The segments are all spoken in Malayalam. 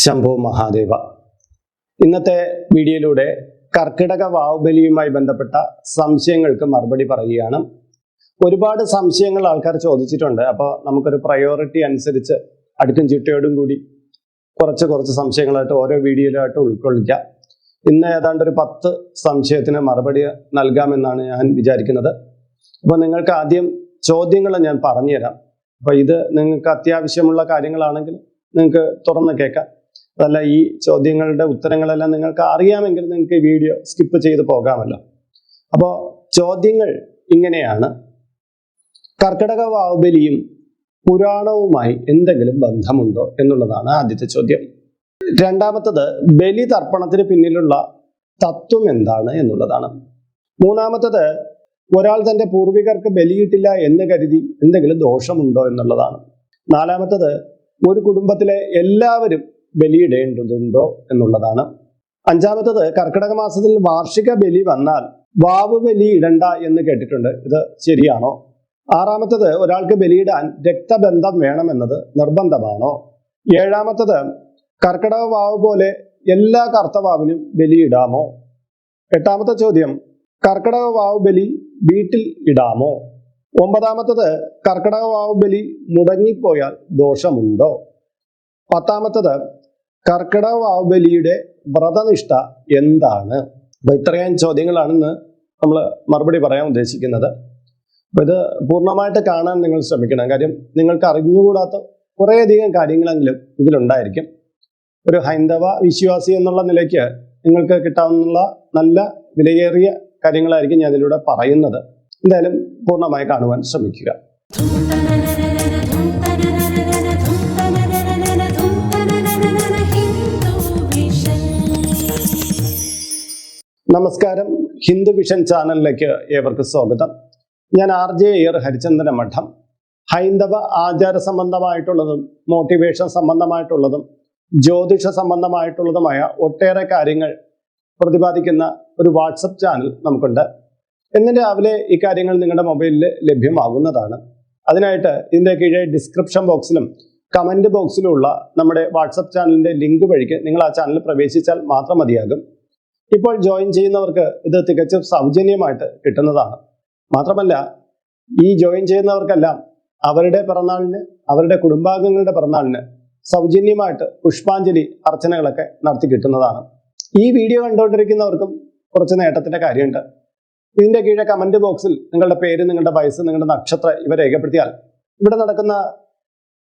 ശംഭു മഹാദേവ. ഇന്നത്തെ വീഡിയോയിലൂടെ കർക്കിടക വാവുബലിയുമായി ബന്ധപ്പെട്ട സംശയങ്ങൾക്ക് മറുപടി പറയുകയാണ്. ഒരുപാട് സംശയങ്ങൾ ആൾക്കാർ ചോദിച്ചിട്ടുണ്ട്. അപ്പോൾ നമുക്കൊരു പ്രയോറിറ്റി അനുസരിച്ച് അടുക്കും ചിട്ടയോടും കൂടി കുറച്ച് കുറച്ച് സംശയങ്ങളായിട്ട് ഓരോ വീഡിയോയിലായിട്ട് ഉൾക്കൊള്ളിക്കാം. ഇന്ന് ഏതാണ്ട് ഒരു പത്ത് സംശയത്തിന് മറുപടി നൽകാമെന്നാണ് ഞാൻ വിചാരിക്കുന്നത്. അപ്പോൾ നിങ്ങൾക്ക് ആദ്യം ചോദ്യങ്ങൾ ഞാൻ പറഞ്ഞുതരാം. അപ്പോൾ ഇത് നിങ്ങൾക്ക് അത്യാവശ്യമുള്ള കാര്യങ്ങളാണെങ്കിൽ നിങ്ങൾക്ക് തുറന്ന് കേൾക്കാം. അതല്ല ഈ ചോദ്യങ്ങളുടെ ഉത്തരങ്ങളെല്ലാം നിങ്ങൾക്ക് അറിയാമെങ്കിൽ നിങ്ങൾക്ക് വീഡിയോ സ്കിപ്പ് ചെയ്ത് പോകാമല്ലോ. അപ്പോൾ ചോദ്യങ്ങൾ ഇങ്ങനെയാണ്. കർക്കിടക വാവുബലിയും പുരാണവുമായി എന്തെങ്കിലും ബന്ധമുണ്ടോ എന്നുള്ളതാണ് ആദ്യത്തെ ചോദ്യം. രണ്ടാമത്തത് ബലി തർപ്പണത്തിന് പിന്നിലുള്ള തത്വം എന്താണ് എന്നുള്ളതാണ്. മൂന്നാമത്തത് ഒരാൾ തന്റെ പൂർവികർക്ക് ബലിയിട്ടില്ല എന്ന് കരുതി എന്തെങ്കിലും ദോഷമുണ്ടോ എന്നുള്ളതാണ്. നാലാമത്തത് ഒരു കുടുംബത്തിലെ എല്ലാവരും ബലിയിടേണ്ടതുണ്ടോ എന്നുള്ളതാണ്. അഞ്ചാമത്തത് കർക്കിടക മാസത്തിൽ വാർഷിക ബലി വന്നാൽ വാവ് ബലി ഇടണ്ട എന്ന് കേട്ടിട്ടുണ്ട്. ഇത് ശരിയാണോ? ആറാമത്തത് ഒരാൾക്ക് ബലിയിടാൻ രക്തബന്ധം വേണമെന്നത് നിർബന്ധമാണോ? ഏഴാമത്തത് കർക്കിടക വാവ് പോലെ എല്ലാ കർത്തവാവിനും ബലിയിടാമോ? എട്ടാമത്തെ ചോദ്യം കർക്കിടക വാവ് ബലി വീട്ടിൽ ഇടാമോ? ഒമ്പതാമത്തത് കർക്കിടക വാവ് ബലി മുടങ്ങിപ്പോയാൽ ദോഷമുണ്ടോ? പത്താമത്തത് കർക്കിടക ബലിയുടെ വ്രതനിഷ്ഠ എന്താണ്? അപ്പൊ ഇത്രയും ചോദ്യങ്ങളാണ് ഇന്ന് നമ്മൾ മറുപടി പറയാൻ ഉദ്ദേശിക്കുന്നത്. അപ്പൊ ഇത് പൂർണമായിട്ട് കാണാൻ നിങ്ങൾ ശ്രമിക്കണം. കാര്യം നിങ്ങൾക്ക് അറിഞ്ഞുകൂടാത്ത കുറേയധികം കാര്യങ്ങളെങ്കിലും ഇതിലുണ്ടായിരിക്കും. ഒരു ഹൈന്ദവ വിശ്വാസി എന്നുള്ള നിലയ്ക്ക് നിങ്ങൾക്ക് കിട്ടാവുന്ന നല്ല വിലയേറിയ കാര്യങ്ങളായിരിക്കും ഞാൻ ഇതിലൂടെ പറയുന്നത്. എന്തായാലും പൂർണമായി കാണുവാൻ ശ്രമിക്കുക. നമസ്കാരം. ഹിന്ദു വിഷൻ ചാനലിലേക്ക് ഏവർക്കും സ്വാഗതം. ഞാൻ ആർ ജെ എയർ ഹരിചന്ദന മഠം. ഹൈന്ദവ ആചാര സംബന്ധമായിട്ടുള്ളതും മോട്ടിവേഷൻ സംബന്ധമായിട്ടുള്ളതും ജ്യോതിഷ സംബന്ധമായിട്ടുള്ളതുമായ ഒട്ടേറെ കാര്യങ്ങൾ പ്രതിപാദിക്കുന്ന ഒരു വാട്സപ്പ് ചാനൽ നമുക്കുണ്ട്. ഇന്ന് രാവിലെ ഈ കാര്യങ്ങൾ നിങ്ങളുടെ മൊബൈലിൽ ലഭ്യമാകുന്നതാണ്. അതിനായിട്ട് ഇതിന്റെ കീഴെ ഡിസ്ക്രിപ്ഷൻ ബോക്സിലും കമന്റ് ബോക്സിലുമുള്ള നമ്മുടെ വാട്സപ്പ് ചാനലിന്റെ ലിങ്ക് വഴിക്ക് നിങ്ങൾ ആ ചാനൽ പ്രവേശിച്ചാൽ മാത്രം മതിയാകും. ഇപ്പോൾ ജോയിൻ ചെയ്യുന്നവർക്ക് ഇത് തികച്ചും സൗജന്യമായിട്ട് കിട്ടുന്നതാണ്. മാത്രമല്ല ഈ ജോയിൻ ചെയ്യുന്നവർക്കെല്ലാം അവരുടെ പിറന്നാളിന് അവരുടെ കുടുംബാംഗങ്ങളുടെ പിറന്നാളിന് സൗജന്യമായിട്ട് പുഷ്പാഞ്ജലി അർച്ചനകളൊക്കെ നടത്തി കിട്ടുന്നതാണ്. ഈ വീഡിയോ കണ്ടുകൊണ്ടിരിക്കുന്നവർക്കും കുറച്ച് നേട്ടത്തിന്റെ കാര്യമുണ്ട്. ഇതിന്റെ കീഴെ കമന്റ് ബോക്സിൽ നിങ്ങളുടെ പേര് നിങ്ങളുടെ വയസ്സ് നിങ്ങളുടെ നക്ഷത്രം ഇവ രേഖപ്പെടുത്തിയാൽ ഇവിടെ നടക്കുന്ന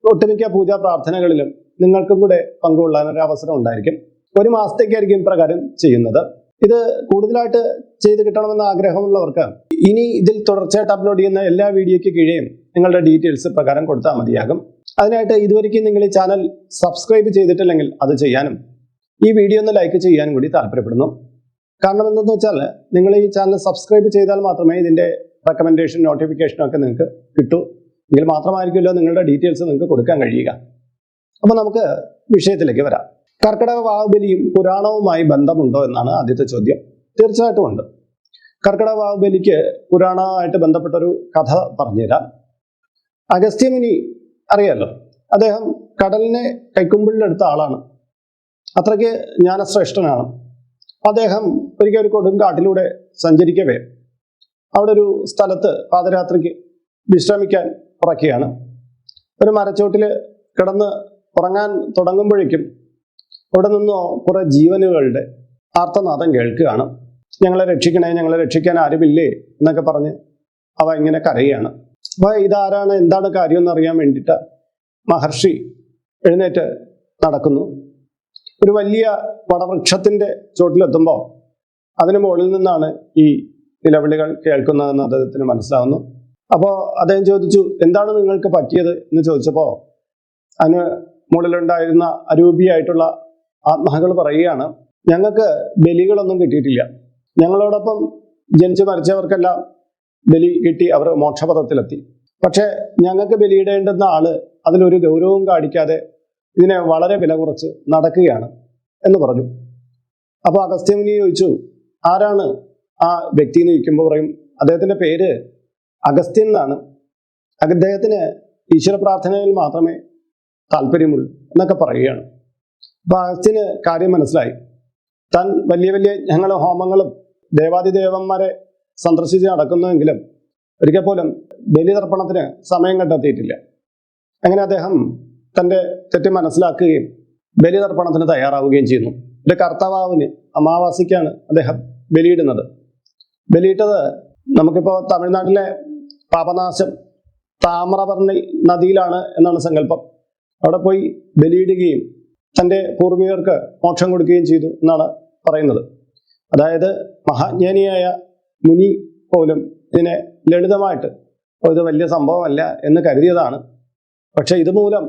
ഒട്ടുമിക്ക പൂജാ പ്രാർത്ഥനകളിലും നിങ്ങൾക്കും കൂടെ പങ്കുകൊള്ളാൻ ഒരു അവസരം ഉണ്ടായിരിക്കും. ഒരു മാസത്തേക്കായിരിക്കും ഇപ്രകാരം ചെയ്യുന്നത്. ഇത് കൂടുതലായിട്ട് ചെയ്ത് കിട്ടണമെന്ന് ആഗ്രഹമുള്ളവർക്ക് ഇനി ഇതിൽ തുടർച്ചയായിട്ട് അപ്ലോഡ് ചെയ്യുന്ന എല്ലാ വീഡിയോയ്ക്ക് കീഴെയും നിങ്ങളുടെ ഡീറ്റെയിൽസ് പ്രകാരം കൊടുത്താൽ മതിയാകും. അതിനായിട്ട് ഇതുവരെയ്ക്കും നിങ്ങൾ ഈ ചാനൽ സബ്സ്ക്രൈബ് ചെയ്തിട്ടില്ലെങ്കിൽ അത് ചെയ്യാനും ഈ വീഡിയോ ഒന്ന് ലൈക്ക് ചെയ്യാനും കൂടി താല്പര്യപ്പെടുന്നു. കാരണം എന്തെന്ന് വെച്ചാൽ നിങ്ങൾ ഈ ചാനൽ സബ്സ്ക്രൈബ് ചെയ്താൽ മാത്രമേ ഇതിന്റെ റെക്കമെൻഡേഷൻ നോട്ടിഫിക്കേഷനും ഒക്കെ നിങ്ങൾക്ക് കിട്ടൂ. എങ്കിൽ മാത്രമായിരിക്കുമല്ലോ നിങ്ങളുടെ ഡീറ്റെയിൽസ് നിങ്ങൾക്ക് കൊടുക്കാൻ കഴിയുക. അപ്പോൾ നമുക്ക് വിഷയത്തിലേക്ക് വരാം. കർക്കിടക വാവുബലിയും പുരാണവുമായി ബന്ധമുണ്ടോ എന്നാണ് ആദ്യത്തെ ചോദ്യം. തീർച്ചയായിട്ടും ഉണ്ട്. കർക്കിടക വാവുബലിക്ക് പുരാണവുമായിട്ട് ബന്ധപ്പെട്ട ഒരു കഥ പറഞ്ഞുതരാം. അഗസ്ത്യമുനി അറിയാലോ? അദ്ദേഹം കടലിനെ കൈക്കുമ്പിളിലെടുത്ത ആളാണ്. അത്രയ്ക്ക് ജ്ഞാനശ്രേഷ്ഠനാണ്. അദ്ദേഹം ഒരിക്കൽ ഒരു കൊടുങ്കാട്ടിലൂടെ സഞ്ചരിക്കവേ. അവിടെ ഒരു സ്ഥലത്ത് പാദരാത്രിക്ക് വിശ്രമിക്കാൻ ഉറക്കുകയാണ്. ഒരു മരച്ചോട്ടിൽ കിടന്ന് ഉറങ്ങാൻ തുടങ്ങുമ്പോഴേക്കും അവിടെ നിന്നോ കുറെ ജീവനുകളുടെ ആർത്തനാദം കേൾക്കുകയാണ്. ഞങ്ങളെ രക്ഷിക്കണേ ഞങ്ങളെ രക്ഷിക്കാൻ ആരുമില്ലേ എന്നൊക്കെ പറഞ്ഞ് അവ ഇങ്ങനെ കരയുകയാണ്. അപ്പൊ ഇതാരാണ്? എന്താണ് കാര്യം എന്ന് അറിയാൻ വേണ്ടിയിട്ട് മഹർഷി എഴുന്നേറ്റ് നടക്കുന്നു. ഒരു വലിയ വടവൃക്ഷത്തിന്റെ ചോട്ടിലെത്തുമ്പോൾ അതിന് മുകളിൽ നിന്നാണ് ഈ നിലവിളികൾ കേൾക്കുന്നതെന്ന് അദ്ദേഹത്തിന് മനസ്സിലാവുന്നു. അപ്പോൾ അദ്ദേഹം ചോദിച്ചു എന്താണ് നിങ്ങൾക്ക് പറ്റിയത്? എന്ന് ചോദിച്ചപ്പോൾ അതിന് മുകളിലുണ്ടായിരുന്ന അരൂപിയായിട്ടുള്ള ആത്മഹകൾ പറയുകയാണ്. ഞങ്ങൾക്ക് ബലികളൊന്നും കിട്ടിയിട്ടില്ല. ഞങ്ങളോടൊപ്പം ജനിച്ചു മരിച്ചവർക്കെല്ലാം ബലി കിട്ടി അവർ മോക്ഷപഥത്തിലെത്തി. പക്ഷെ ഞങ്ങൾക്ക് ബലിയിടേണ്ടുന്ന ആൾ അതിലൊരു ഗൗരവവും കാണിക്കാതെ ഇതിനെ വളരെ വില കുറച്ച് നടക്കുകയാണ് എന്ന് പറഞ്ഞു. അപ്പോൾ അഗസ്ത്യമുനി ചോദിച്ചു ആരാണ് ആ വ്യക്തി എന്ന് ചോദിക്കുമ്പോൾ പറയും അദ്ദേഹത്തിന്റെ പേര് അഗസ്ത്യൻ എന്നാണ്. അദ്ദേഹത്തിന് ഈശ്വര പ്രാർത്ഥനയിൽ മാത്രമേ താല്പര്യമുള്ളൂ എന്നൊക്കെ പറയുകയാണ്. അപ്പൊ അഗസ്ത്യന് കാര്യം മനസ്സിലായി. താൻ വലിയ വലിയ ഞങ്ങൾ ഹോമങ്ങളും ദേവാദിദേവന്മാരെ സന്ദർശിച്ച് നടക്കുന്നുവെങ്കിലും ഒരിക്കൽ പോലും ബലിതർപ്പണത്തിന് സമയം കണ്ടെത്തിയിട്ടില്ല. അങ്ങനെ അദ്ദേഹം തന്റെ തെറ്റ് മനസ്സിലാക്കുകയും ബലിതർപ്പണത്തിന് തയ്യാറാവുകയും ചെയ്യുന്നു. ഒരു കർത്താവാവിന് അമാവാസിക്കാണ് അദ്ദേഹം ബലിയിടുന്നത്. ബലിയിട്ടത് നമുക്കിപ്പോൾ തമിഴ്നാട്ടിലെ പാപനാശം താമ്രപർണി നദിയിലാണ് എന്നാണ് സങ്കല്പം. അവിടെ പോയി ബലിയിടുകയും തന്റെ പൂർവികർക്ക് മോക്ഷം കൊടുക്കുകയും ചെയ്തു എന്നാണ് പറയുന്നത്. അതായത് മഹാജ്ഞാനിയായ മുനി പോലും ഇതിനെ ലളിതമായിട്ട് "ഓ, ഇത് വലിയ സംഭവമല്ല എന്ന് കരുതിയതാണ്. പക്ഷെ ഇതുമൂലം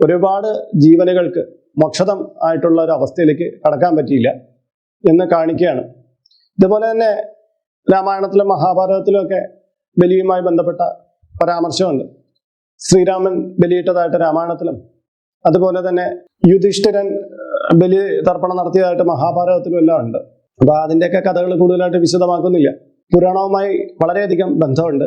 ഒരുപാട് ജീവനുകൾക്ക് മോക്ഷതം ആയിട്ടുള്ള ഒരു അവസ്ഥയിലേക്ക് കടക്കാൻ പറ്റിയില്ല എന്ന് കാണിക്കുകയാണ്. ഇതുപോലെ തന്നെ രാമായണത്തിലും മഹാഭാരതത്തിലും ഒക്കെ ബലിയുമായി ബന്ധപ്പെട്ട പരാമർശമുണ്ട്. ശ്രീരാമൻ ബലിയിട്ടതായിട്ട് രാമായണത്തിലും അതുപോലെ തന്നെ യുധിഷ്ഠിരൻ ബലി തർപ്പണം നടത്തിയതായിട്ട് മഹാഭാരതത്തിലും എല്ലാം ഉണ്ട്. അപ്പൊ അതിന്റെയൊക്കെ കഥകൾ കൂടുതലായിട്ട് വിശദമാക്കുന്നില്ല. പുരാണവുമായി വളരെയധികം ബന്ധമുണ്ട്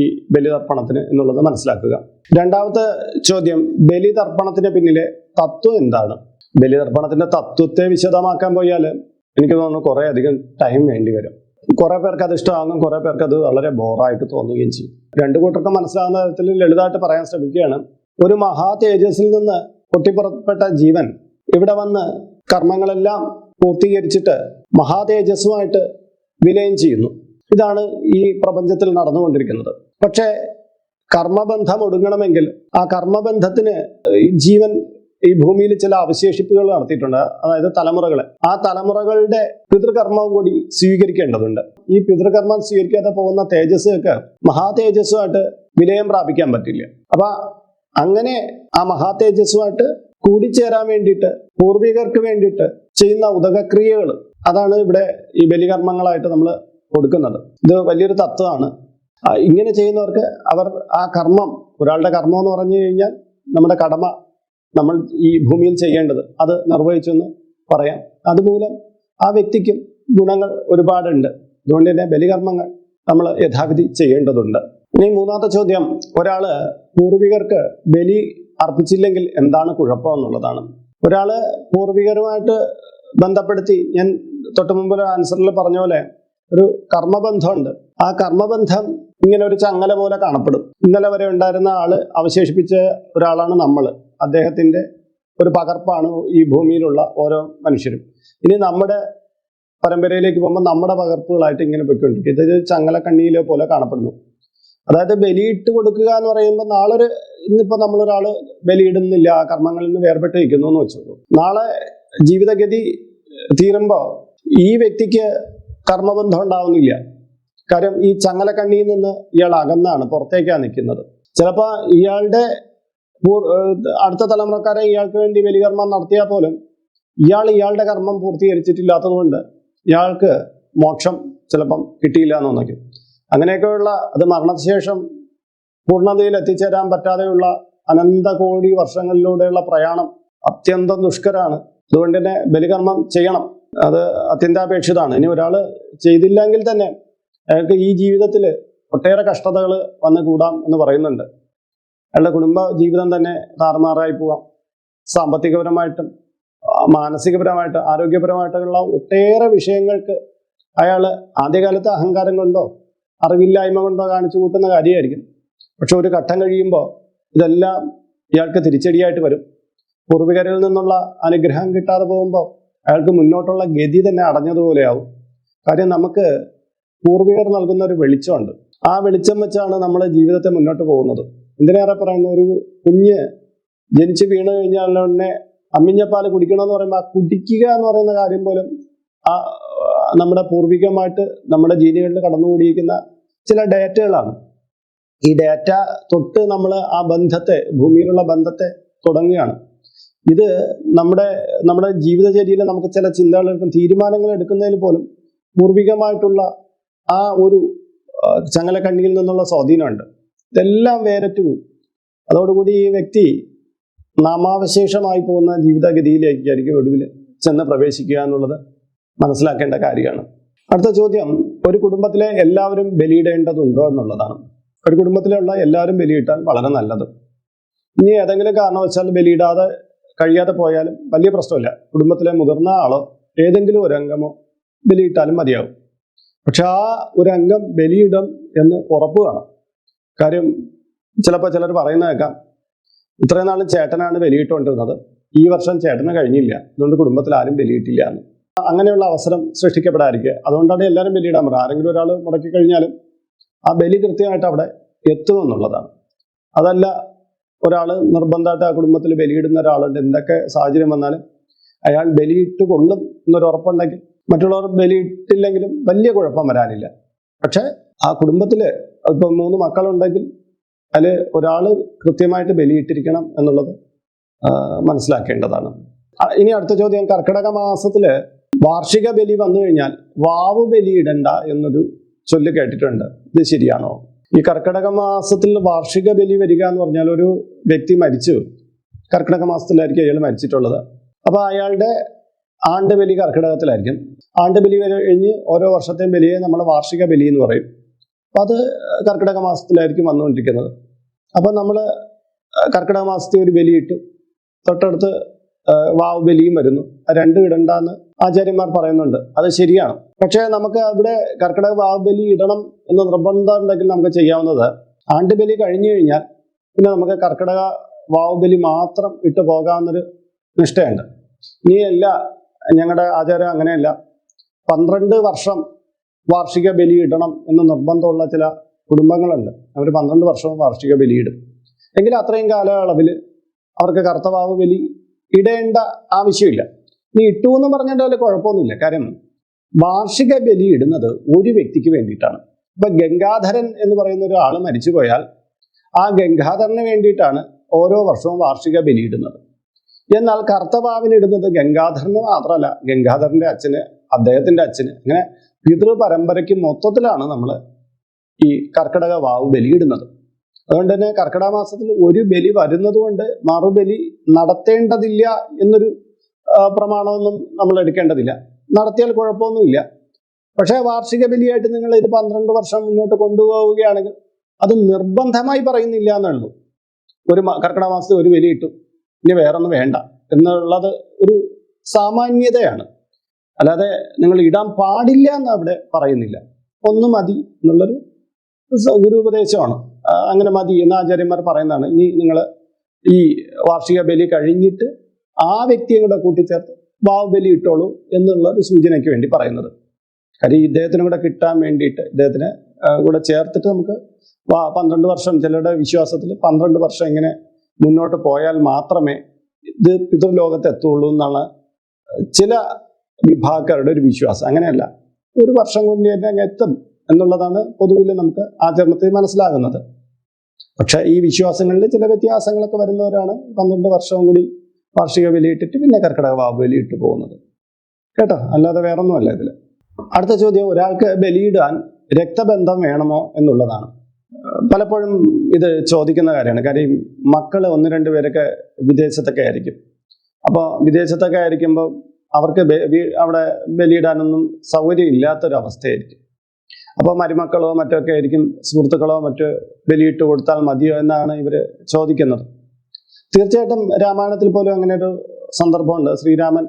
ഈ ബലി ബലിതർപ്പണത്തിന് എന്നുള്ളത് മനസ്സിലാക്കുക. രണ്ടാമത്തെ ചോദ്യം ബലി ബലിതർപ്പണത്തിന് പിന്നിലെ തത്വം എന്താണ്? ബലി ബലിതർപ്പണത്തിന്റെ തത്വത്തെ വിശദമാക്കാൻ പോയാൽ എനിക്ക് തോന്നുന്നു കുറെ അധികം ടൈം വേണ്ടി വരും. കുറെ പേർക്ക് അത് ഇഷ്ടമാകും കുറെ പേർക്ക് അത് വളരെ ബോറായിട്ട് തോന്നുകയും ചെയ്യും. രണ്ടു കൂട്ടർക്കും മനസ്സിലാകുന്ന തരത്തിൽ ലളിതമായിട്ട് പറയാൻ ശ്രമിക്കുകയാണ്. ഒരു മഹാ തേജസ്സിൽ നിന്ന് പൊട്ടിപ്പുറപ്പെട്ട ജീവൻ ഇവിടെ വന്ന് കർമ്മങ്ങളെല്ലാം പൂർത്തീകരിച്ചിട്ട് മഹാതേജസ്സുമായിട്ട് വിലയം ചെയ്യുന്നു. ഇതാണ് ഈ പ്രപഞ്ചത്തിൽ നടന്നുകൊണ്ടിരിക്കുന്നത്. പക്ഷേ കർമ്മബന്ധം ഒടുങ്ങണമെങ്കിൽ ആ കർമ്മബന്ധത്തിന് ജീവൻ ഈ ഭൂമിയിൽ ചില അവശേഷിപ്പുകൾ നടത്തിയിട്ടുണ്ട്. അതായത് തലമുറകളെ. ആ തലമുറകളുടെ പിതൃകർമ്മവും കൂടി സ്വീകരിക്കേണ്ടതുണ്ട്. ഈ പിതൃകർമ്മം സ്വീകരിക്കാതെ പോകുന്ന തേജസ്സൊക്കെ മഹാതേജസ്സുമായിട്ട് വിലയം പ്രാപിക്കാൻ പറ്റില്ല. അപ്പൊ അങ്ങനെ ആ മഹാ തേജസ്സുമായിട്ട് കൂടിച്ചേരാൻ വേണ്ടിയിട്ട് പൂർവികർക്ക് വേണ്ടിയിട്ട് ചെയ്യുന്ന ഉദകക്രിയകൾ അതാണ് ഇവിടെ ഈ ബലികർമ്മങ്ങളായിട്ട് നമ്മൾ കൊടുക്കുന്നത്. ഇത് വലിയൊരു തത്വമാണ്. ഇങ്ങനെ ചെയ്യുന്നവർക്ക് അവർ ആ കർമ്മം ഒരാളുടെ കർമ്മം എന്ന് പറഞ്ഞു കഴിഞ്ഞാൽ നമ്മുടെ കടമ നമ്മൾ ഈ ഭൂമിയിൽ ചെയ്യേണ്ടത് അത് നിർവഹിച്ചെന്ന് പറയാം. അതുമൂലം ആ വ്യക്തിക്കും ഗുണങ്ങൾ ഒരുപാടുണ്ട്. അതുകൊണ്ട് തന്നെ ബലികർമ്മങ്ങൾ നമ്മൾ യഥാവിധി ചെയ്യേണ്ടതുണ്ട്. ഇനി മൂന്നാമത്തെ ചോദ്യം. ഒരാൾ പൂർവികർക്ക് ബലി അർപ്പിച്ചില്ലെങ്കിൽ എന്താണ് കുഴപ്പം എന്നുള്ളതാണ്. ഒരാൾ പൂർവികരുമായിട്ട് ബന്ധപ്പെടുത്തി ഞാൻ തൊട്ടു മുമ്പ് ആൻസറിൽ പറഞ്ഞ പോലെ ഒരു കർമ്മബന്ധമുണ്ട്. ആ കർമ്മബന്ധം ഇങ്ങനെ ഒരു ചങ്ങല പോലെ കാണപ്പെടും. ഇന്നലെ വരെ ഉണ്ടായിരുന്ന ആൾ അവശേഷിപ്പിച്ച ഒരാളാണ് നമ്മൾ അദ്ദേഹത്തിന്റെ ഒരു പകർപ്പാണ് ഈ ഭൂമിയിലുള്ള ഓരോ മനുഷ്യരും. ഇനി നമ്മുടെ പരമ്പരയിലേക്ക് പോകുമ്പോൾ നമ്മുടെ പകർപ്പുകളായിട്ട് ഇങ്ങനെ പോയിക്കൊണ്ടിരിക്കും. ഇതൊരു ചങ്ങലക്കണ്ണിയിലെ പോലെ കാണപ്പെടുന്നു. അതായത് ബലിയിട്ട് കൊടുക്കുക എന്ന് പറയുമ്പോൾ നാളെ ഒരു ഇന്നിപ്പോ നമ്മളൊരാൾ ബലിയിടുന്നില്ല കർമ്മങ്ങളിൽ നിന്ന് വേർപെട്ട് നിൽക്കുന്നു എന്ന് വെച്ചോളൂ. നാളെ ജീവിതഗതി തീരുമ്പോൾ ഈ വ്യക്തിക്ക് കർമ്മബന്ധം ഉണ്ടാവുന്നില്ല. കാര്യം ഈ ചങ്ങലക്കണ്ണിയിൽ നിന്ന് ഇയാൾ അകന്നാണ് പുറത്തേക്കാണ് നിൽക്കുന്നത്. ചിലപ്പോൾ ഇയാളുടെ അടുത്ത തലമുറക്കാരെ ഇയാൾക്ക് വേണ്ടി ബലികർമ്മം നടത്തിയാൽ പോലും ഇയാൾ ഇയാളുടെ കർമ്മം പൂർത്തീകരിച്ചിട്ടില്ലാത്തത് കൊണ്ട് ഇയാൾക്ക് മോക്ഷം ചിലപ്പം കിട്ടിയില്ല എന്ന് അങ്ങനെയൊക്കെയുള്ള അത് മരണശേഷം പൂർണതയിൽ എത്തിച്ചേരാൻ പറ്റാതെയുള്ള അനന്ത കോടി വർഷങ്ങളിലൂടെയുള്ള പ്രയാണം അത്യന്തം ദുഷ്കരാണ്. അതുകൊണ്ട് തന്നെ ബലികർമ്മം ചെയ്യണം. അത് അത്യന്താപേക്ഷിതാണ്. ഇനി ഒരാൾ ചെയ്തില്ലെങ്കിൽ തന്നെ അയാൾക്ക് ഈ ജീവിതത്തിൽ ഒട്ടേറെ കഷ്ടതകൾ വന്നു കൂടാം എന്ന് പറയുന്നുണ്ട്. അയാളുടെ കുടുംബ ജീവിതം തന്നെ താറുമാറായി പോവാം സാമ്പത്തികപരമായിട്ടും മാനസികപരമായിട്ട് ആരോഗ്യപരമായിട്ടുള്ള ഒട്ടേറെ വിഷയങ്ങൾക്ക് അയാൾ ആദ്യകാലത്ത് അഹങ്കാരം കൊണ്ടോ അറിവില്ലായ്മ കൊണ്ടോ കാണിച്ചു കൂട്ടുന്ന കാര്യമായിരിക്കും. പക്ഷെ ഒരു ഘട്ടം കഴിയുമ്പോൾ ഇതെല്ലാം ഇയാൾക്ക് തിരിച്ചടിയായിട്ട് വരും. പൂർവികരിൽ നിന്നുള്ള അനുഗ്രഹം കിട്ടാതെ പോകുമ്പോൾ അയാൾക്ക് മുന്നോട്ടുള്ള ഗതി തന്നെ അടഞ്ഞതുപോലെയാവും. കാര്യം നമുക്ക് പൂർവികർ നൽകുന്ന ഒരു വെളിച്ചമുണ്ട്. ആ വെളിച്ചം വെച്ചാണ് നമ്മൾ ജീവിതത്തെ മുന്നോട്ട് പോകുന്നത്. എന്തിനേറെ പറയുന്ന? ഒരു കുഞ്ഞ് ജനിച്ച് വീണ് കഴിഞ്ഞാൽ ഉടനെ അമ്മിഞ്ഞപ്പാൽ കുടിക്കണമെന്ന് പറയുമ്പോൾ ആ കുടിക്കുക എന്ന് പറയുന്ന കാര്യം പോലും ആ ആ, നമ്മുടെ പൂർവികമായിട്ട് നമ്മുടെ ജീനുകളിൽ കടന്നുകൂടിയിരിക്കുന്ന ചില ഡേറ്റകളാണ്. ഈ ഡേറ്റ തൊട്ട് നമ്മൾ ആ ബന്ധത്തെ ഭൂമിയിലുള്ള ബന്ധത്തെ തുടങ്ങുകയാണ്. ഇത് നമ്മുടെ നമ്മുടെ ജീവിതചര്യയിൽ നമുക്ക് ചില ചിന്തകൾ എടുക്കും തീരുമാനങ്ങൾ എടുക്കുന്നതിൽ പോലും പൂർവികമായിട്ടുള്ള ആ ഒരു ചങ്ങലക്കണ്ണിയിൽ നിന്നുള്ള സ്വാധീനമുണ്ട്. ഇതെല്ലാം വേരറ്റു പോകും അതോടുകൂടി ഈ വ്യക്തി നാമാവശേഷമായി പോകുന്ന ജീവിതഗതിയിലേക്കായിരിക്കും ഒടുവിൽ ചെന്ന് പ്രവേശിക്കുക എന്നുള്ളത് മനസ്സിലാക്കേണ്ട കാര്യമാണ്. അടുത്ത ചോദ്യം ഒരു കുടുംബത്തിലെ എല്ലാവരും ബലിയിടേണ്ടതുണ്ടോ എന്നുള്ളതാണ്. ഒരു കുടുംബത്തിലുള്ള എല്ലാവരും ബലിയിട്ടാൽ വളരെ നല്ലത്. ഇനി ഏതെങ്കിലും കാരണവശാൽ ബലിയിടാതെ കഴിയാതെ പോയാലും വലിയ പ്രശ്നമില്ല. കുടുംബത്തിലെ മുതിർന്ന ആളോ ഏതെങ്കിലും ഒരു അംഗമോ ബലിയിട്ടാലും മതിയാവും. പക്ഷെ ആ ഒരു അംഗം ബലിയിടും എന്ന് ഉറപ്പ് വേണം. കാര്യം ചിലപ്പോൾ ചിലർ പറയുന്ന കേൾക്കാം ഇത്രയും നാളും ചേട്ടനാണ് ബലിയിട്ടുകൊണ്ടിരുന്നത്. ഈ വർഷം ചേട്ടന് കഴിഞ്ഞില്ല. അതുകൊണ്ട് കുടുംബത്തിൽ ആരും ബലിയിട്ടില്ല എന്ന്. അങ്ങനെയുള്ള അവസരം സൃഷ്ടിക്കപ്പെടാതിരിക്കുക. അതുകൊണ്ടാണ് എല്ലാവരും ബലിയിടാൻ പറയുക. ആരെങ്കിലും ഒരാൾ മുടക്കി കഴിഞ്ഞാലും ആ ബലി കൃത്യമായിട്ട് അവിടെ എത്തുമെന്നുള്ളതാണ് അതല്ല ഒരാൾ നിർബന്ധമായിട്ട് ആ കുടുംബത്തിൽ ബലിയിടുന്ന ഒരാളുണ്ട്. എന്തൊക്കെ സാഹചര്യം വന്നാലും അയാൾ ബലിയിട്ട് കൊള്ളും എന്നൊരു ഉറപ്പുണ്ടെങ്കിൽ മറ്റുള്ളവർ ബലിയിട്ടില്ലെങ്കിലും വലിയ കുഴപ്പം വരാനില്ല. പക്ഷെ ആ കുടുംബത്തിൽ ഇപ്പം മൂന്ന് മക്കളുണ്ടെങ്കിൽ അതിൽ ഒരാൾ കൃത്യമായിട്ട് ബലിയിട്ടിരിക്കണം എന്നുള്ളത് മനസ്സിലാക്കേണ്ടതാണ്. ഇനി അടുത്ത ചോദ്യം. കർക്കിടക മാസത്തിൽ വാർഷിക ബലി വന്നു കഴിഞ്ഞാൽ വാവ് ബലി ഇടണ്ട എന്നൊരു ചൊല്ല് കേട്ടിട്ടുണ്ട്. ഇത് ശരിയാണോ? ഈ കർക്കിടക മാസത്തിൽ വാർഷിക ബലി വരിക എന്ന് പറഞ്ഞാൽ ഒരു വ്യക്തി മരിച്ചു. കർക്കിടക മാസത്തിലായിരിക്കും അയാൾ മരിച്ചിട്ടുള്ളത്. അപ്പൊ അയാളുടെ ആണ്ട് ബലി കർക്കിടകത്തിലായിരിക്കും. ആണ്ട് ബലി കഴിഞ്ഞ് ഓരോ വർഷത്തെയും ബലിയെ നമ്മൾ വാർഷിക ബലി എന്ന് പറയും. അപ്പൊ അത് കർക്കിടക മാസത്തിലായിരിക്കും വന്നുകൊണ്ടിരിക്കുന്നത്. അപ്പൊ നമ്മൾ കർക്കിടക മാസത്തെ ഒരു ബലി ഇട്ടു. തൊട്ടടുത്ത് വാവ് ബലിയും വരുന്നു. രണ്ടും ഇടണ്ടെന്ന് ആചാര്യന്മാർ പറയുന്നുണ്ട്. അത് ശരിയാണ്. പക്ഷേ നമുക്ക് അവിടെ കർക്കിടക വാവ് ബലി ഇടണം എന്ന നിർബന്ധം ഉണ്ടെങ്കിൽ നമുക്ക് ചെയ്യാവുന്നത് ആണ്ടുബലി കഴിഞ്ഞു കഴിഞ്ഞാൽ പിന്നെ നമുക്ക് കർക്കിടക വാവ് ബലി മാത്രം ഇട്ട് പോകാവുന്നൊരു നിഷ്ഠയുണ്ട്. ഇനിയല്ല ഞങ്ങളുടെ ആചാരം അങ്ങനെയല്ല. പന്ത്രണ്ട് വർഷം വാർഷിക ബലി ഇടണം എന്ന് നിർബന്ധമുള്ള ചില കുടുംബങ്ങളുണ്ട്. അവർ പന്ത്രണ്ട് വർഷവും വാർഷിക ബലി ഇടും. എങ്കിൽ അത്രയും കാലയളവിൽ അവർക്ക് കറുത്ത ബലി ഇടേണ്ട ആവശ്യമില്ല. നീ ഇട്ടു എന്ന് പറഞ്ഞാൽ അതിൽ കുഴപ്പമൊന്നുമില്ല. കാര്യം വാർഷിക ബലി ഇടുന്നത് ഒരു വ്യക്തിക്ക് വേണ്ടിയിട്ടാണ്. ഇപ്പൊ ഗംഗാധരൻ എന്ന് പറയുന്ന ഒരാൾ മരിച്ചു പോയാൽ ആ ഗംഗാധരന് വേണ്ടിയിട്ടാണ് ഓരോ വർഷവും വാർഷിക ബലി ഇടുന്നത്. എന്നാൽ കർത്തഭാവിന് ഇടുന്നത് ഗംഗാധരന് മാത്രമല്ല ഗംഗാധരന്റെ അച്ഛന് അദ്ദേഹത്തിന്റെ അച്ഛന്. അങ്ങനെ പിതൃ പരമ്പരയ്ക്ക് മൊത്തത്തിലാണ് നമ്മൾ ഈ കർക്കിടക വാവ് ബലിയിടുന്നത് അതുകൊണ്ട് തന്നെ കർക്കിടക മാസത്തിൽ ഒരു ബലി വരുന്നത് കൊണ്ട് മറുബലി നടത്തേണ്ടതില്ല എന്നൊരു പ്രമാണമൊന്നും നമ്മൾ എടുക്കേണ്ടതില്ല. നടത്തിയാൽ കുഴപ്പമൊന്നുമില്ല. പക്ഷേ വാർഷിക ബലിയായിട്ട് നിങ്ങൾ ഇത് പന്ത്രണ്ട് വർഷം മുന്നോട്ട് കൊണ്ടുപോവുകയാണെങ്കിൽ അത് നിർബന്ധമായി പറയുന്നില്ല എന്നുള്ളൂ. ഒരു കർക്കിടക മാസത്തിൽ ഒരു ബലി ഇട്ടു ഇനി വേറൊന്നും വേണ്ട. എന്നുള്ളത് ഒരു സാമാന്യതയാണ്. അല്ലാതെ നിങ്ങൾ ഇടാൻ പാടില്ല എന്ന് അവിടെ പറയുന്നില്ല. ഒന്ന് മതി എന്നുള്ളൊരു ഗുരുപദേശമാണ്. അങ്ങനെ മതി എന്ന് ആചാര്യന്മാർ പറയുന്നതാണ്. ഇനി നിങ്ങൾ ഈ വാർഷിക ബലി കഴിഞ്ഞിട്ട് ആ വ്യക്തിയെ കൂടെ കൂട്ടിച്ചേർത്ത് ബാഹുബലി ബലി ഇട്ടോളൂ എന്നുള്ള ഒരു സൂചനയ്ക്ക് വേണ്ടി പറയുന്നത്. കാര്യം ഇദ്ദേഹത്തിനും കൂടെ കിട്ടാൻ വേണ്ടിയിട്ട് ഇദ്ദേഹത്തിന് കൂടെ ചേർത്തിട്ട് നമുക്ക് പന്ത്രണ്ട് വർഷം ചിലരുടെ വിശ്വാസത്തിൽ പന്ത്രണ്ട് വർഷം ഇങ്ങനെ മുന്നോട്ട് പോയാൽ മാത്രമേ ഇത് പിതൃലോകത്ത് എത്തുള്ളൂ എന്നാണ് ചില വിഭാഗക്കാരുടെ ഒരു വിശ്വാസം. അങ്ങനെയല്ല. ഒരു വർഷം കൊണ്ട് തന്നെ അങ്ങ് എത്തും എന്നുള്ളതാണ് പൊതുവിൽ നമുക്ക് ആചരണത്തിൽ മനസ്സിലാകുന്നത്. പക്ഷെ ഈ വിശ്വാസങ്ങളിൽ ചില വ്യത്യാസങ്ങളൊക്കെ വരുന്നവരാണ് പന്ത്രണ്ട് വർഷം കൂടി വാർഷിക ബലിയിട്ടിട്ട് പിന്നെ കർക്കിടക വാവ് ബലിയിട്ട് പോകുന്നത്. കേട്ടോ? അല്ലാതെ വേറൊന്നുമല്ല ഇതിൽ അടുത്ത ചോദ്യം ഒരാൾക്ക് ബലിയിടാൻ രക്തബന്ധം വേണമോ എന്നുള്ളതാണ്. പലപ്പോഴും ഇത് ചോദിക്കുന്ന കാര്യമാണ്. കാര്യം മക്കൾ ഒന്ന് രണ്ട് പേരൊക്കെ വിദേശത്തൊക്കെ ആയിരിക്കും. അപ്പോൾ വിദേശത്തൊക്കെ ആയിരിക്കുമ്പോൾ അവർക്ക് അവിടെ ബലിയിടാനൊന്നും സൗകര്യം ഇല്ലാത്തൊരവസ്ഥയായിരിക്കും അപ്പോൾ മരുമക്കളോ മറ്റൊക്കെ ആയിരിക്കും സുഹൃത്തുക്കളോ മറ്റോ ബലിയിട്ട് കൊടുത്താൽ മതിയോ എന്നാണ് ഇവർ ചോദിക്കുന്നത്. തീർച്ചയായിട്ടും രാമായണത്തിൽ പോലും അങ്ങനെ ഒരു സന്ദർഭമുണ്ട്. ശ്രീരാമൻ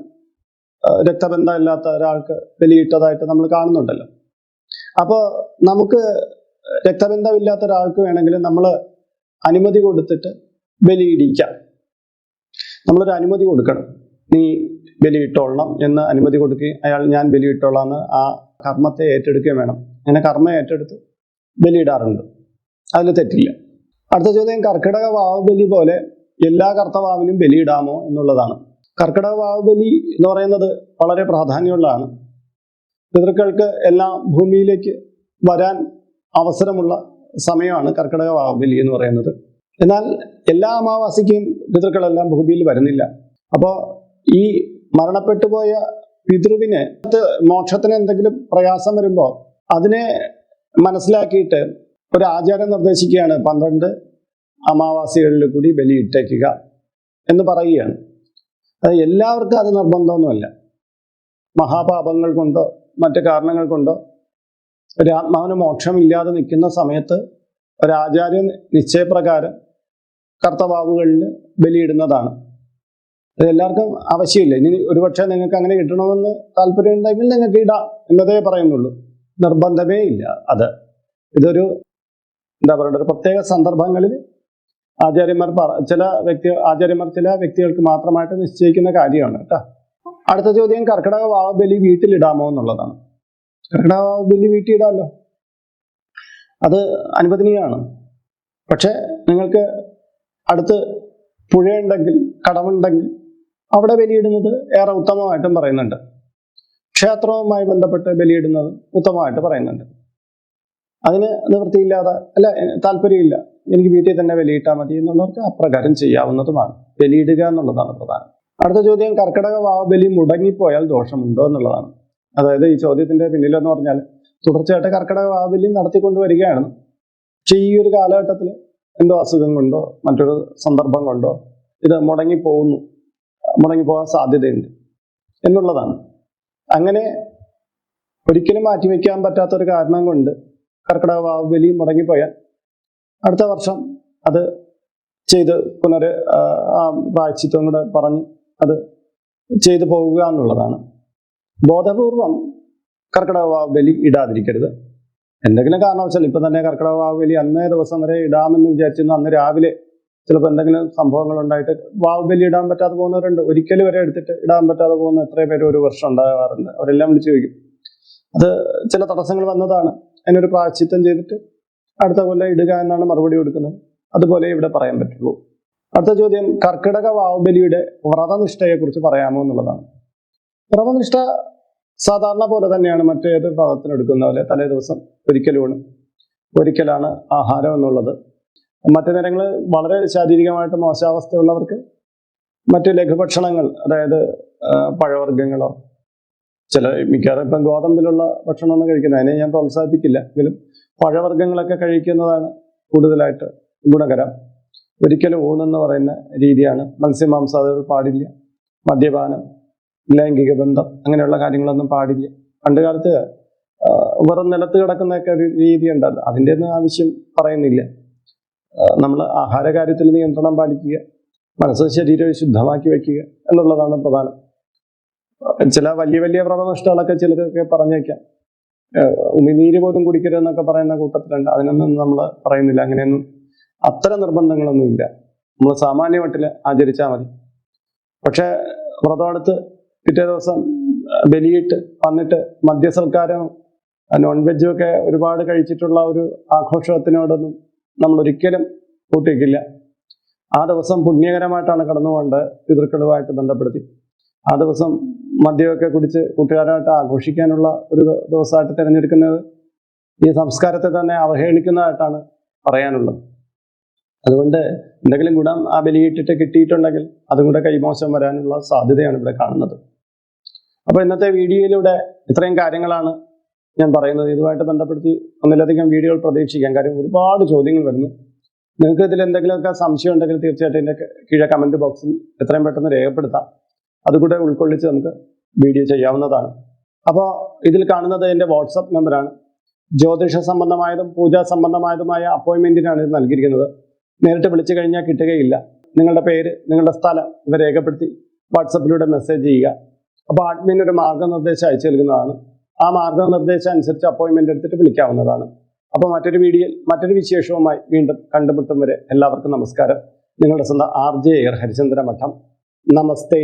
രക്തബന്ധമില്ലാത്ത ഒരാൾക്ക് ബലിയിട്ടതായിട്ട് നമ്മൾ കാണുന്നുണ്ടല്ലോ. അപ്പോൾ നമുക്ക് രക്തബന്ധമില്ലാത്ത ഒരാൾക്ക് വേണമെങ്കിൽ നമ്മൾ അനുമതി കൊടുത്തിട്ട് ബലിയിടിക്കാം. നമ്മളൊരു അനുമതി കൊടുക്കണം. നീ ബലിയിട്ടോളണം എന്ന് അനുമതി കൊടുക്കുകയും അയാൾ ഞാൻ ബലിയിട്ടോളാം എന്ന് ആ കർമ്മത്തെ ഏറ്റെടുക്കുകയും വേണം. അങ്ങനെ കർമ്മം ഏറ്റെടുത്ത് ബലിയിടാറുണ്ട്. അതിൽ തെറ്റില്ല. അടുത്ത ചോദ്യം കർക്കിടക വാവ് ബലി പോലെ എല്ലാ കർത്തവാവിനും ബലിയിടാമോ എന്നുള്ളതാണ്. കർക്കിടക വാവ് ബലി എന്ന് പറയുന്നത് വളരെ പ്രാധാന്യമുള്ളതാണ്. പിതൃക്കൾക്ക് എല്ലാം ഭൂമിയിലേക്ക് വരാൻ അവസരമുള്ള സമയമാണ് കർക്കിടക വാവ് ബലി എന്ന് പറയുന്നത്. എന്നാൽ എല്ലാ അമാവാസിക്കും പിതൃക്കളെല്ലാം ഭൂമിയിൽ വരുന്നില്ല. അപ്പോൾ ഈ മരണപ്പെട്ടുപോയ പിതൃവിന് മോക്ഷത്തിന് എന്തെങ്കിലും പ്രയാസം വരുമ്പോൾ അതിനെ മനസ്സിലാക്കിയിട്ട് ഒരു ആചാരം നിർദ്ദേശിക്കുകയാണ് പന്ത്രണ്ട് അമാവാസികളിൽ കൂടി ബലിയിട്ടേക്കുക എന്ന് പറയുകയാണ്. അത് എല്ലാവർക്കും അത് നിർബന്ധമൊന്നുമല്ല. മഹാപാപങ്ങൾ കൊണ്ടോ മറ്റു കാരണങ്ങൾ കൊണ്ടോ ഒരു ആത്മാവിന് മോക്ഷമില്ലാതെ നിൽക്കുന്ന സമയത്ത് ഒരാചാര്യ നിശ്ചയപ്രകാരം കർത്തവാവുകളിൽ ബലിയിടുന്നതാണ്. എല്ലാവർക്കും ആവശ്യമില്ല. ഇനി ഒരുപക്ഷെ നിങ്ങൾക്ക് അങ്ങനെ കിട്ടണമെന്ന് താല്പര്യം ഉണ്ടെങ്കിൽ നിങ്ങൾക്ക് ഇടാം എന്നതേ പറയുന്നുള്ളൂ. നിർബന്ധമേ ഇല്ല അത്. ഇതൊരു എന്താ പറയുക ഒരു പ്രത്യേക സന്ദർഭങ്ങളിൽ ആചാര്യന്മാർ ചില വ്യക്തി ആചാര്യന്മാർ ചില വ്യക്തികൾക്ക് മാത്രമായിട്ട് നിശ്ചയിക്കുന്ന കാര്യമാണ് കേട്ടോ. അടുത്ത ചോദ്യം കർക്കിടക വാവബലി വീട്ടിലിടാമോ എന്നുള്ളതാണ്. കർക്കിടക വാവബലി വീട്ടിൽ ഇടാമല്ലോ അത് അനുവദനീയമാണ്. പക്ഷെ നിങ്ങൾക്ക് അടുത്ത് പുഴയുണ്ടെങ്കിൽ കടവുണ്ടെങ്കിൽ അവിടെ ബലിയിടുന്നത് ഏറെ ഉത്തമമായിട്ടും പറയുന്നുണ്ട്. ക്ഷേത്രവുമായി ബന്ധപ്പെട്ട് ബലിയിടുന്നത് ഉത്തമമായിട്ട് പറയുന്നുണ്ട്. അതിന് നിവൃത്തിയില്ലാതെ അല്ല താല്പര്യമില്ല. എനിക്ക് വീട്ടിൽ തന്നെ വെളിയിട്ടാൽ മതി എന്നുള്ളവർക്ക് അപ്രകാരം ചെയ്യാവുന്നതുമാണ്. ബലിയിടുക എന്നുള്ളതാണ് പ്രധാനം. അടുത്ത ചോദ്യം കർക്കിടക വാവബലി മുടങ്ങിപ്പോയാൽ ദോഷമുണ്ടോ എന്നുള്ളതാണ്. അതായത് ഈ ചോദ്യത്തിന്റെ പിന്നിലെന്ന് പറഞ്ഞാൽ തുടർച്ചയായിട്ട് കർക്കിടക വാവബലി നടത്തിക്കൊണ്ട് വരികയാണ് പക്ഷെ ഈ ഒരു കാലഘട്ടത്തിൽ എന്തോ അസുഖം കൊണ്ടോ മറ്റൊരു സന്ദർഭം കൊണ്ടോ ഇത് മുടങ്ങിപ്പോകുന്നു മുടങ്ങിപ്പോകാൻ സാധ്യതയുണ്ട് എന്നുള്ളതാണ്. അങ്ങനെ ഒരിക്കലും മാറ്റിവെക്കാൻ പറ്റാത്തൊരു കാരണം കൊണ്ട് കർക്കിടക വാവുബലി മുടങ്ങിപ്പോയാൽ അടുത്ത വർഷം അത് ചെയ്ത് പുനർ പ്രായച്ചിത്വം കൂടെ പറഞ്ഞ് അത് ചെയ്തു പോകുക എന്നുള്ളതാണ്. ബോധപൂർവം കർക്കിടക വാവുബലി ഇടാതിരിക്കരുത്. എന്തെങ്കിലും കാരണവശാൽ ഇപ്പം തന്നെ കർക്കിടക വാവുബലി അന്നേ ദിവസം വരെ ഇടാമെന്ന് വിചാരിച്ചിരുന്നു അന്ന് രാവിലെ ചിലപ്പോൾ എന്തെങ്കിലും സംഭവങ്ങൾ ഉണ്ടായിട്ട് വാവുബലി ഇടാൻ പറ്റാതെ പോകുന്നവരുണ്ട്. ഒരിക്കലും വരെ എടുത്തിട്ട് ഇടാൻ പറ്റാതെ പോകുന്ന എത്ര പേര് ഒരു വർഷം ഉണ്ടാകാറുണ്ട്. അവരെല്ലാം വിളിച്ചു ചോദിക്കും. അത് ചില തടസ്സങ്ങൾ വന്നതാണ്. അതിനൊരു പ്രായച്ചിത്തം ചെയ്തിട്ട് അടുത്ത കൊല്ലം ഇടുക എന്നാണ് മറുപടി കൊടുക്കുന്നത്. അതുപോലെ ഇവിടെ പറയാൻ പറ്റുള്ളൂ. അടുത്ത ചോദ്യം കർക്കിടക വാവുബലിയുടെ വ്രതനിഷ്ഠയെക്കുറിച്ച് പറയാമോ എന്നുള്ളതാണ്. വ്രതനിഷ്ഠ സാധാരണ പോലെ തന്നെയാണ് മറ്റേത് വ്രതത്തിനെടുക്കുന്ന പോലെ തലേ ദിവസം ഒരിക്കലൂണ് ഒരിക്കലാണ് ആഹാരം എന്നുള്ളത്. മറ്റു നേരങ്ങൾ വളരെ ശാരീരികമായിട്ട് മോശാവസ്ഥയുള്ളവർക്ക് മറ്റു ലഘുഭക്ഷണങ്ങൾ അതായത് പഴവർഗങ്ങളോ ചില മിക്കവാറും ഇപ്പം ഗോതമ്പിലുള്ള ഭക്ഷണമൊന്നും കഴിക്കുന്നത് അതിനെ ഞാൻ പ്രോത്സാഹിപ്പിക്കില്ല. എങ്കിലും പഴവർഗങ്ങളൊക്കെ കഴിക്കുന്നതാണ് കൂടുതലായിട്ട് ഗുണകരം. ഒരിക്കലും ഊണെന്ന് പറയുന്ന രീതിയാണ് മത്സ്യമാംസാദികൾ പാടില്ല. മദ്യപാനം ലൈംഗിക ബന്ധം അങ്ങനെയുള്ള കാര്യങ്ങളൊന്നും പാടില്ല. പണ്ടുകാലത്ത് വെറും നിലത്ത് കിടക്കുന്നൊക്കെ ഒരു രീതി ഉണ്ടല്ലോ അതിന്റെ ഒന്നും ആവശ്യം പറയുന്നില്ല. നമ്മൾ ആഹാര കാര്യത്തിൽ നിയന്ത്രണം പാലിക്കുക മനസ്സ് ശരീരം ശുദ്ധമാക്കി വയ്ക്കുക എന്നുള്ളതാണ് പ്രധാനം. ചില വലിയ വലിയ വ്രതനിഷ്ഠകളൊക്കെ ചിലരൊക്കെ പറഞ്ഞേക്കാം. ഉമിനീര് പോലും കുടിക്കരുതെന്നൊക്കെ പറയുന്ന കൂട്ടത്തിലുണ്ട്. അതിനൊന്നും നമ്മൾ പറയുന്നില്ല. അങ്ങനെയൊന്നും അത്തരം നിർബന്ധങ്ങളൊന്നും ഇല്ല നമ്മൾ സാമാന്യ വട്ടിൽ ആചരിച്ചാൽ മതി. പക്ഷെ വ്രതമെടുത്ത് പിറ്റേ ദിവസം ബലിയിട്ട് വന്നിട്ട് മദ്യസൽക്കാരം നോൺ വെജും ഒക്കെ ഒരുപാട് കഴിച്ചിട്ടുള്ള ഒരു ആഘോഷത്തിനോടൊന്നും നമ്മൾ ഒരിക്കലും കൂട്ടിക്കില്ല ആ ദിവസം പുണ്യകരമായിട്ടാണ് കടന്നു പിതൃക്കളുമായിട്ട് ബന്ധപ്പെടുത്തി. ആ ദിവസം മദ്യമൊക്കെ കുടിച്ച് കൂട്ടുകാരായിട്ട് ആഘോഷിക്കാനുള്ള ഒരു ദിവസമായിട്ട് തിരഞ്ഞെടുക്കുന്നത് ഈ സംസ്കാരത്തെ തന്നെ അവഹേളിക്കുന്നതായിട്ടാണ് പറയാനുള്ളത്. അതുകൊണ്ട് എന്തെങ്കിലും ഗുണം ആ ബലിയിട്ടിട്ട് കിട്ടിയിട്ടുണ്ടെങ്കിൽ അതും കൂടെ കൈമോശം വരാനുള്ള സാധ്യതയാണ് ഇവിടെ കാണുന്നത്. അപ്പോൾ ഇന്നത്തെ വീഡിയോയിലൂടെ ഇത്രയും കാര്യങ്ങളാണ് ഞാൻ പറയുന്നത്. ഇതുമായിട്ട് ബന്ധപ്പെടുത്തി ഒന്നിലധികം വീഡിയോകൾ പ്രതീക്ഷിക്കാം. കാര്യം ഒരുപാട് ചോദ്യങ്ങൾ വരുന്നു. നിങ്ങൾക്ക് ഇതിൽ എന്തെങ്കിലുമൊക്കെ സംശയം ഉണ്ടെങ്കിൽ തീർച്ചയായിട്ടും എന്റെ കീഴെ കമന്റ് ബോക്സിൽ എത്രയും പെട്ടെന്ന് രേഖപ്പെടുത്താം. അതുകൂടെ ഉൾക്കൊള്ളിച്ച് നമുക്ക് വീഡിയോ ചെയ്യാവുന്നതാണ്. അപ്പോൾ ഇതിൽ കാണുന്നത് എന്റെ വാട്സപ്പ് നമ്പറാണ് ജ്യോതിഷ സംബന്ധമായതും പൂജാ സംബന്ധമായതുമായ അപ്പോയിൻമെന്റിനാണ് ഇത് നൽകിയിരിക്കുന്നത്. നേരിട്ട് വിളിച്ചു കഴിഞ്ഞാൽ കിട്ടുകയില്ല. നിങ്ങളുടെ പേര് നിങ്ങളുടെ സ്ഥലം ഇവ രേഖപ്പെടുത്തി വാട്സപ്പിലൂടെ മെസ്സേജ് ചെയ്യുക. അപ്പോൾ അഡ്മിൻ ഒരു മാർഗനിർദ്ദേശം അയച്ചു നൽകുന്നതാണ്. ആ മാർഗനിർദ്ദേശം അനുസരിച്ച് അപ്പോയിൻമെന്റ് എടുത്തിട്ട് വിളിക്കാവുന്നതാണ്. അപ്പോൾ മറ്റൊരു വീഡിയോയിൽ മറ്റൊരു വിശേഷവുമായി വീണ്ടും കണ്ടുമുട്ടും വരെ എല്ലാവർക്കും നമസ്കാരം. നിങ്ങളുടെ സ്വന്തം ആർ ജെ എയർ ഹരിചന്ദ്ര മഠം നമസ്തേ.